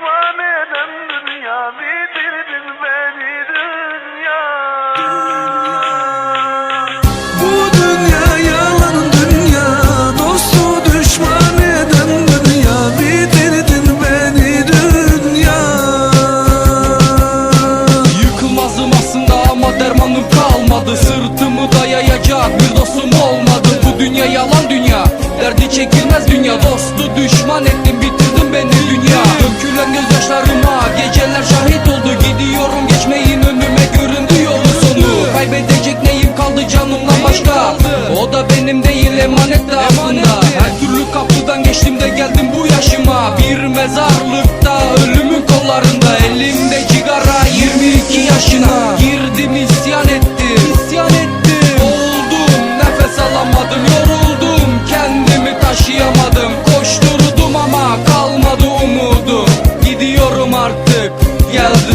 düşman eden dünya bitirdin beni dünya. Bu dünya yalan dünya Dostu düşman eden dünya Bitirdin beni dünya. Yıkılmazım aslında ama dermanım kalmadı. Sırtımı dayayacak bir dostum olmadı Bu dünya yalan dünya Derdi çekilmez dünya Dostu mezarlıkta ölümün kollarında. Elimde cigara 22 yaşına Girdim isyan ettim İsyan ettim. Oldum nefes alamadım yoruldum. Kendimi taşıyamadım Koşturdum ama kalmadı umudum. Gidiyorum artık geldi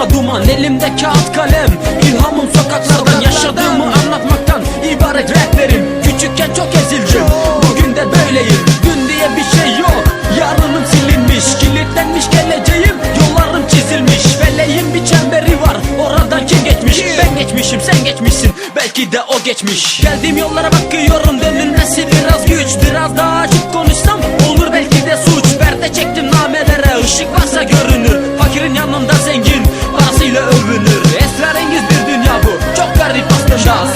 Darma duman Elimde kağıt kalem. İlhamım sokaklardan. Yaşadığımı anlatmaktan ibaret raplerim Küçükken çok ezildim. Bugün de böyleyim. Dün diye bir şey yok. Yarınım silinmiş. Kilitlenmiş geleceğim. Yollarım çizilmiş. Feleğin bir çemberi var. Oradan kim geçmiş? Ben geçmişim sen geçmişsin. Belki de o geçmiş. Geldiğim yollara bakıyorum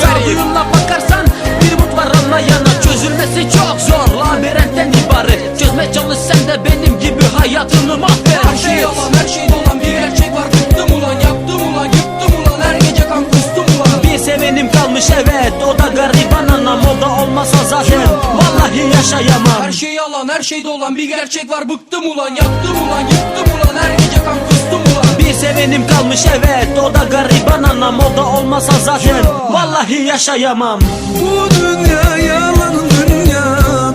Sağduyunla bakarsan Bir umut var anlayana Çözülmesi çok zor Labirentten ibaret. Çözmeye çalış sen de benim gibi Hayatını mahvet. Her şey yalan her şey dolan. Bir gerçek var Bıktım ulan yaptım ulan yıktım ulan. Her gece kan kustum ulan. Bir sevenim kalmış evet. O da gariban anam O da olmasa zaten. Vallahi yaşayamam. Her şey yalan her şey dolan. Bir gerçek var Bıktım ulan yaptım ulan yıktım ulan. Her gece kan kustum ulan. Bir sevenim kalmış evet. O da gariban anam O da olmasa zaten Vallahi yaşayamam. Bu dünya yalan dünya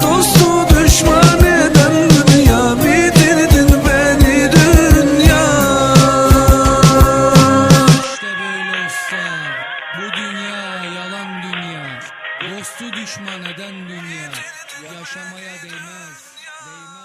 Dostu düşman eden dünya Bitirdin beni dünya. İşte böyle usta Bu dünya yalan dünya Dostu düşman eden dünya Yaşamaya değmez Değmez.